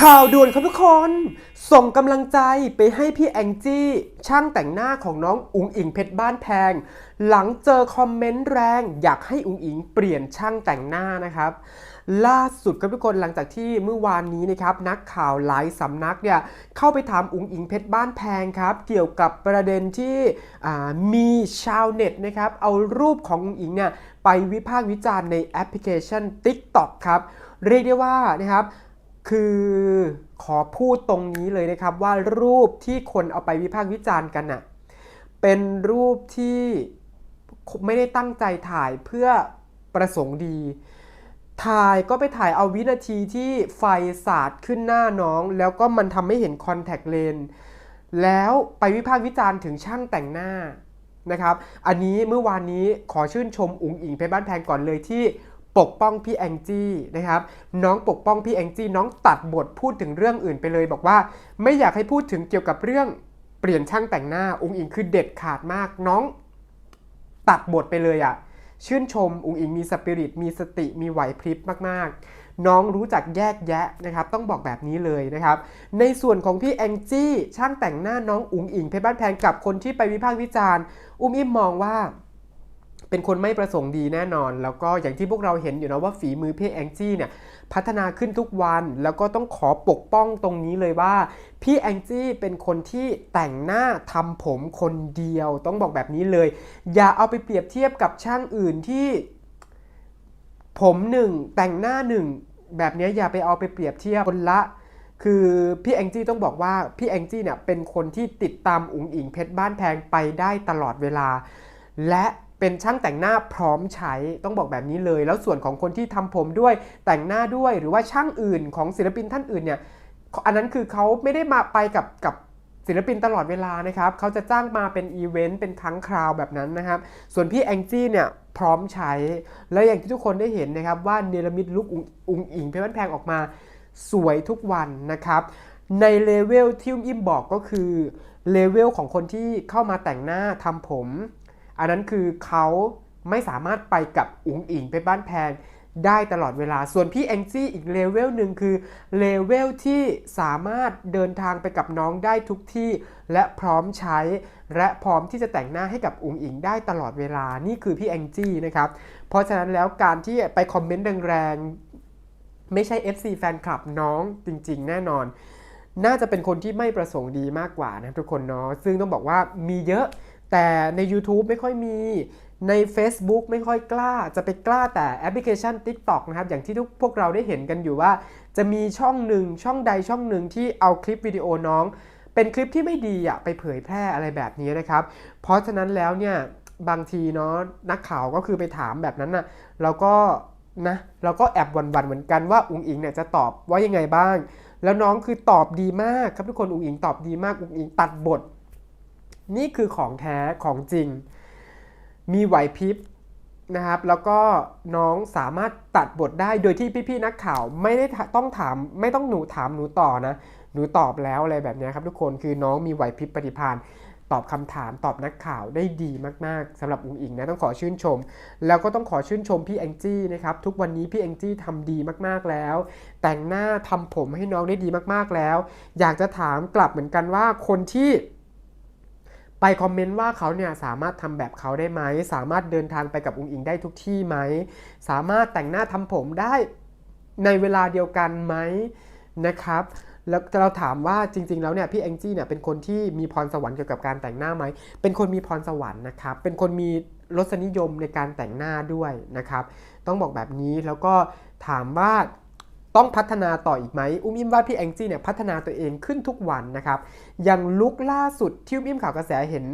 ข่าวด่วนครับทุกคน ส่งกำลังใจไปให้พี่แองจี้ช่างแต่งหน้าของน้องอุ๋งอิงเพชรบ้านแพง หลังเจอคอมเมนต์แรง อยากให้อุ๋งอิงเปลี่ยนช่างแต่งหน้านะครับ ล่าสุดครับทุกคนหลังจากที่เมื่อวานนี้นะครับนักข่าวหลายสำนักเนี่ยเข้าไปถามอุ๋งอิงเพชรบ้านแพงครับเกี่ยวกับประเด็นที่มีชาวเน็ตนะครับเอารูปของอุ๋งอิงเนี่ยไปวิพากษ์วิจารณ์ในแอปพลิเคชัน TikTok ครับเรียกได้ว่านะครับ คือขอพูดตรงนี้เลยนะครับว่ารูปที่คนเอาไปวิพากษ์วิจารณ์กันน่ะเป็นรูปที่ไม่ได้ตั้งใจถ่ายเพื่อประสงค์ดี ถ่ายก็ไปถ่ายเอาวินาทีที่ไฟสาดขึ้นหน้าน้อง แล้วก็มันทำให้เห็นคอนแทคเลนส์แล้วไปวิพากษ์วิจารณ์ถึงช่างแต่งหน้านะครับ อันนี้เมื่อวานนี้ขอชื่นชมอุ๋งอิงเพชรบ้านแพงก่อนเลยที่ ปกป้องพี่แองจี้นะครับน้องปกป้องพี่แองจี้น้องตัดบทพูดถึงเรื่องอื่นไปเลย บอกว่าไม่อยากให้พูดถึงเกี่ยวกับเรื่องเปลี่ยนช่างแต่งหน้าอุ๋งอิงคือเด็ดขาดมากน้องตัดบทไปเลยอะชื่นชมอุ๋งอิงมีสปิริตมีสติมีไหวพริบมากๆ น้องรู้จักแยกแยะนะครับ ต้องบอกแบบนี้เลยนะครับ ในส่วนของพี่แองจี้ช่างแต่งหน้าน้องอุ๋งอิงเพชรบ้านแพงกับคนที่ไปวิพากษ์วิจารณ์ อุ้มอิมมองว่า เป็นคนไม่ประสงค์ดีแน่นอน แล้วก็อย่างที่พวกเราเห็นอยู่นะว่าฝีมือพี่แองจี้เนี่ยพัฒนาขึ้นทุกวันแล้วก็ต้องขอปกป้องตรงนี้เลยว่า พี่แองจี้เป็นคนที่แต่งหน้าทำผมคนเดียว ต้องบอกแบบนี้เลย อย่าเอาไปเปรียบเทียบกับช่างอื่นที่ ผมหนึ่งแต่งหน้าหนึ่งแบบนี้อย่าไปเอาไปเปรียบเทียบคนละคือพี่แองจี้ต้องบอกว่าพี่แองจี้เนี่ยเป็นคนที่ติดตามอุ๋งอิงเพชรบ้านแพงไปได้ตลอดเวลา และ เป็นช่างแต่งหน้าพร้อมใช้ต้องบอกแบบนี้เลย แล้วส่วนของคนที่ทำผมด้วยแต่งหน้าด้วยหรือว่าช่างอื่นของศิลปินท่านอื่นเนี่ยอันนั้นคือเขาไม่ได้มาไปกับกับศิลปินตลอดเวลานะครับเขาจะจ้างมาเป็นอีเวนต์เป็นครั้งคราวแบบนั้นนะครับ ส่วนพี่แองจี้เนี่ยพร้อมใช้ และอย่างที่ทุกคนได้เห็นนะครับว่าเนรมิตลุกอุงอิงเพชรบ้านแพงออกมาสวยทุกวันนะครับ ในเลเวลที่อุ้มอิ่มบอกก็คือเลเวลของคนที่เข้ามาแต่งหน้าทำผม อันนั้นคือเขาไม่สามารถไปกับอุ๋งอิงไปบ้านแพงได้ตลอดเวลา ส่วนพี่แองจี้อีกเลเวลหนึ่งคือเลเวลที่สามารถเดินทางไปกับน้องได้ทุกที่ และพร้อมใช้ และพร้อมที่จะแต่งหน้าให้กับอุ๋งอิงได้ตลอดเวลา นี่คือพี่แองจี้นะครับ เพราะฉะนั้นแล้วการที่ไปคอมเมนต์แรงๆ ไม่ใช่ FC แฟนคลับน้องจริงๆ แน่นอน น่าจะเป็นคนที่ไม่ประสงค์ดีมากกว่านะทุกคนเนาะ ซึ่งต้องบอกว่ามีเยอะ แต่ใน YouTube ไม่ค่อยมีใน Facebook ไม่ค่อยกล้าจะไปกล้าแต่แอปพลิเคชัน TikTok นะครับ อย่างที่ทุกพวกเราได้เห็นกันอยู่ว่า จะมีช่องหนึ่งช่องใดช่องหนึ่งที่เอาคลิปวิดีโอน้อง เป็นคลิปที่ไม่ดีอะไปเผยแพร่อะไรแบบนี้นะครับ เพราะฉะนั้นแล้วเนี่ยบางทีเนาะนักข่าวก็คือไปถามแบบนั้นนะเราก็นะเราก็แอบหวันเหมือนกันว่าอุ๋งอิงเนี่ยจะตอบว่ายังไงบ้าง แล้วน้องคือตอบดีมากครับทุกคนอุ๋งอิงตอบดีมากอุ๋งอิงตัดบท นี่คือของแท้ของจริง มีไหวพริบนะครับ แล้วก็น้องสามารถตัดบทได้โดยที่พี่ๆนักข่าวไม่ได้ต้องถามไม่ต้องหนูถามหนูต่อนะหนูตอบแล้วอะไรแบบนี้ครับทุกคนคือน้องมีไหวพริบปฏิภาณตอบคำถามตอบนักข่าวได้ดีมากๆสำหรับอุ๋งอิงนะต้องขอชื่นชม แล้วก็ต้องขอชื่นชมพี่แองจี้นะครับทุกวันนี้พี่แองจี้ทำดีมากๆแล้ว แต่งหน้าทำผมให้น้องได้ดีมากๆแล้ว อยากจะถามกลับเหมือนกันว่าคนที่ ไปคอมเมนต์ว่าเขาเนี่ยสามารถทำแบบเขาได้ไหม สามารถเดินทางไปกับอุงอิงได้ทุกที่ไหม สามารถแต่งหน้าทำผมได้ในเวลาเดียวกันไหมนะครับแล้วเราถามว่าจริง ๆ แล้วเนี่ยพี่แองจี้เนี่ยเป็นคนที่มีพรสวรรค์เกี่ยวกับการแต่งหน้าไหม เป็นคนมีพรสวรรค์นะครับ เป็นคนมีรสนิยมในการแต่งหน้าด้วยนะครับ ต้องบอกแบบนี้แล้วก็ถามว่า ต้องพัฒนาต่ออีกไหมอุ้มอิ่มว่าพี่แองจี้เนี่ยพัฒนาตัวเองขึ้นทุกวันนะครับอย่างลุกล่าสุดที่อุ้มอิ่มข่าวกระแสเห็น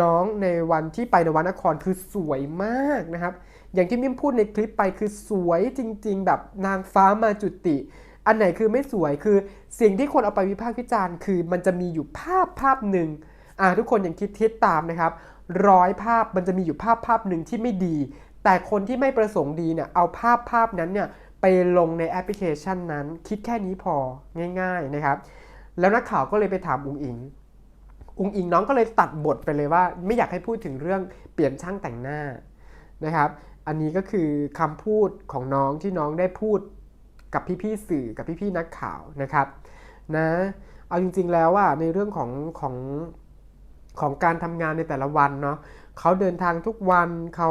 น้องในวันที่ไปนวนครคือสวยมากนะครับ อย่างที่มิ่มพูดในคลิปไปคือสวยจริง ๆ แบบนางฟ้ามาจุติ อันไหนคือไม่สวยคือสิ่งที่คนเอาไปวิพากษ์วิจารณ์ คือมันจะมีอยู่ภาพภาพหนึ่งอ่าทุกคนอย่างคิดทิศตามนะครับร้อยภาพมันจะมีอยู่ภาพภาพหนึ่งที่ไม่ดี แต่คนที่ไม่ประสงค์ดีเนี่ยเอาภาพภาพนั้นเนี่ย ลงในแอปพลิเคชันนั้น คิดแค่นี้พอง่าย ๆนะครับ แล้วนักข่าวก็เลยไปถามอุงอิง อุงอิงน้องก็เลยตัดบทไปเลยว่า ไม่อยากให้พูดถึงเรื่องเปลี่ยนช่างแต่งหน้านะครับ อันนี้ก็คือคำพูดของน้องที่น้องได้พูดกับพี่ๆสื่อกับพี่ๆนักข่าวนะครับนะเอาจริงๆแล้วอะในเรื่องของของของการทำงานในแต่ละวันเนาะเขาเดินทางทุกวันเขา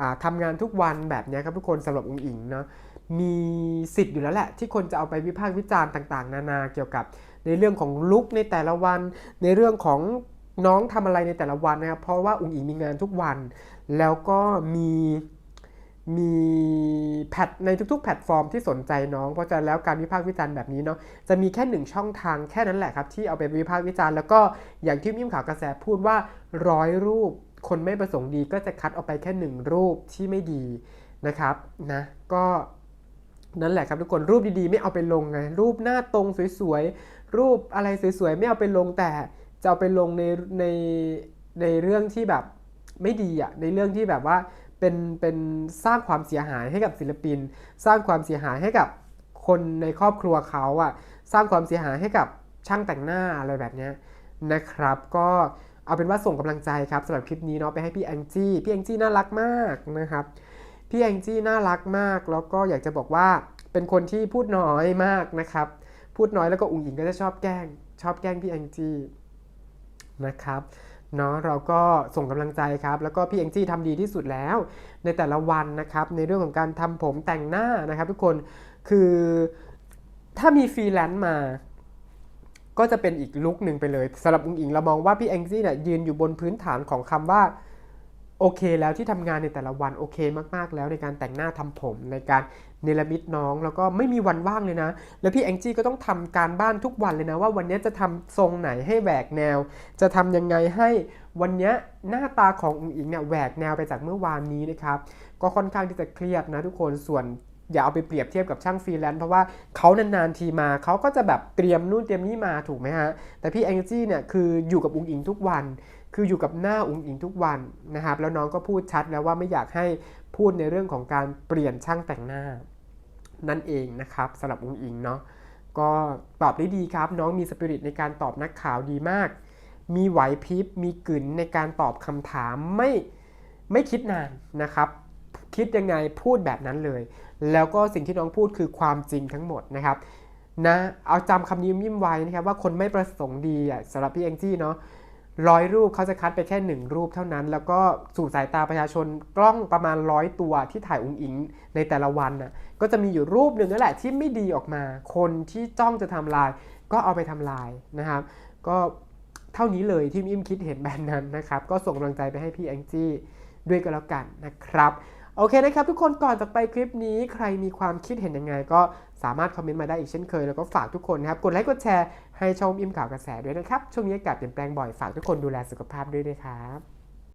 อ่าทำงานทุกวันแบบเนี้ยครับทุกคนสำหรับอุ๋งอิงเนาะ มีสิทธิ์อยู่แล้วแหละ ที่คนจะเอาไปวิพากษ์วิจารณ์ต่าง ๆ นานาเกี่ยวกับ ในเรื่องของลุคในแต่ละวัน ในเรื่องของน้องทำอะไรในแต่ละวันนะครับเพราะว่าอุ๋งอิงมีงานทุกวัน แล้วก็มีมีแพทในทุกๆ แพลตฟอร์มที่สนใจน้อง เพราะฉะนั้นแล้วการวิพากษ์วิจารณ์แบบนี้เนาะจะมีแค่หนึ่งช่องทางแค่นั้นแหละครับ ที่เอาไปวิพากษ์วิจารณ์แล้วก็อย่างที่มิมข่าวกระแสพูดว่าร้อยรูปคนไม่ประสงค์ดีก็จะคัดออกไปแค่หนึ่งรูปที่ไม่ดีนะครับนะก็ นั่นแหละครับทุกคนรูปดีๆ ไม่เอาไปลงไงรูปหน้าตรงสวยๆ รูปอะไรสวยๆ ไม่เอาไปลงแต่จะเอาไปลงในในในเรื่องที่แบบไม่ดีอะในเรื่องที่แบบว่าเป็นเป็นสร้างความเสียหายให้กับศิลปิน สร้างความเสียหายให้กับคนในครอบครัวเขาอะสร้างความเสียหายให้กับช่างแต่งหน้าอะไรแบบนี้นะครับ ก็เอาเป็นว่าส่งกำลังใจครับสำหรับคลิปนี้เนาะไปให้พี่แองจี้พี่แองจี้น่ารักมากนะครับ พี่แองจี้น่ารักมาก แล้วก็อยากจะบอกว่าเป็นคนที่พูดน้อยมากนะครับ พูดน้อยแล้วก็อุ๋งอิงก็จะชอบแกล้ง ชอบแกล้งพี่แองจี้นะครับเนาะเราก็ส่งกำลังใจครับ แล้วก็พี่แองจี้ทำดีที่สุดแล้ว ในแต่ละวันนะครับ ในเรื่องของการทำผมแต่งหน้านะครับ ทุกคนคือถ้ามีฟรีแลนซ์มาก็จะเป็นอีกลุคหนึ่งไปเลยสำหรับอุ๋งอิงเรามองว่าพี่แองจี้เนี่ยยืนอยู่บนพื้นฐานของคำว่า โอเคแล้วที่ทำงานในแต่ละวันโอเคมากๆ แล้วในการแต่งหน้าทำผมในการเนรมิตน้องแล้วก็ไม่มีวันว่างเลยนะ แล้วพี่แองจี้ก็ต้องทำการบ้านทุกวันเลยนะ ว่าวันนี้จะทำทรงไหนให้แหวกแนว จะทำยังไงให้วันนี้หน้าตาของอุ๋งอิงเนี่ยแหวกแนวไปจากเมื่อวานนี้นะครับก็ค่อนข้างที่จะเครียดนะทุกคนส่วนอย่าเอาไปเปรียบเทียบกับช่างฟรีแลนซ์เพราะว่าเขานานๆทีมาเขาก็จะแบบเตรียมนู่นเตรียมนี่มาถูกไหมฮะแต่พี่แองจี้เนี่ยคืออยู่กับอุ๋งอิงทุกวัน คืออยู่กับหน้าอุ๋งอิงทุกวันนะครับ แล้วน้องก็พูดชัดแล้วว่าไม่อยากให้พูดในเรื่องของการเปลี่ยนช่างแต่งหน้า นั่นเองนะครับสำหรับอุ๋งอิงเนาะก็ตอบได้ดีครับ น้องมีสปิริตในการตอบนักข่าวดีมาก มีไหวพริบมีกลืนในการตอบคำถามไม่ไม่คิดนานนะครับ คิดยังไงพูดแบบนั้นเลย แล้วก็สิ่งที่น้องพูดคือความจริงทั้งหมดนะครับนะเอาจำคำนี้ยิ้มไว้นะครับว่าคนไม่ประสงค์ดีอะสำหรับพี่แองจี้เนาะ ร้อยรูปเขาจะคัดไปแค่หนึ่งรูปเท่านั้น แล้วก็สู่สายตาประชาชนกล้องประมาณร้อยตัวที่ถ่ายอุ้งอิงในแต่ละวันน่ะก็จะมีอยู่รูปหนึ่งนั่นแหละที่ไม่ดีออกมา คนที่จ้องจะทำลาย ก็เอาไปทำลายนะครับ ก็เท่านี้เลยที่มิมคิดเห็นแบบนั้นนะครับ ก็ส่งกำลังใจไปให้พี่แองจี้ด้วยก็แล้วกันนะครับ โอเคนะครับทุกคนก่อนจากไปคลิปนี้ใครมีความคิดเห็นยังไง ก็สามารถคอมเมนต์มาได้อีกเช่นเคย แล้วก็ฝากทุกคนนะครับ กดไลค์กดแชร์ให้ช่องอิมข่าวกระแสด้วยนะครับ ช่วงนี้อากาศเปลี่ยนแปลงบ่อยฝากทุกคนดูแลสุขภาพด้วยนะครับ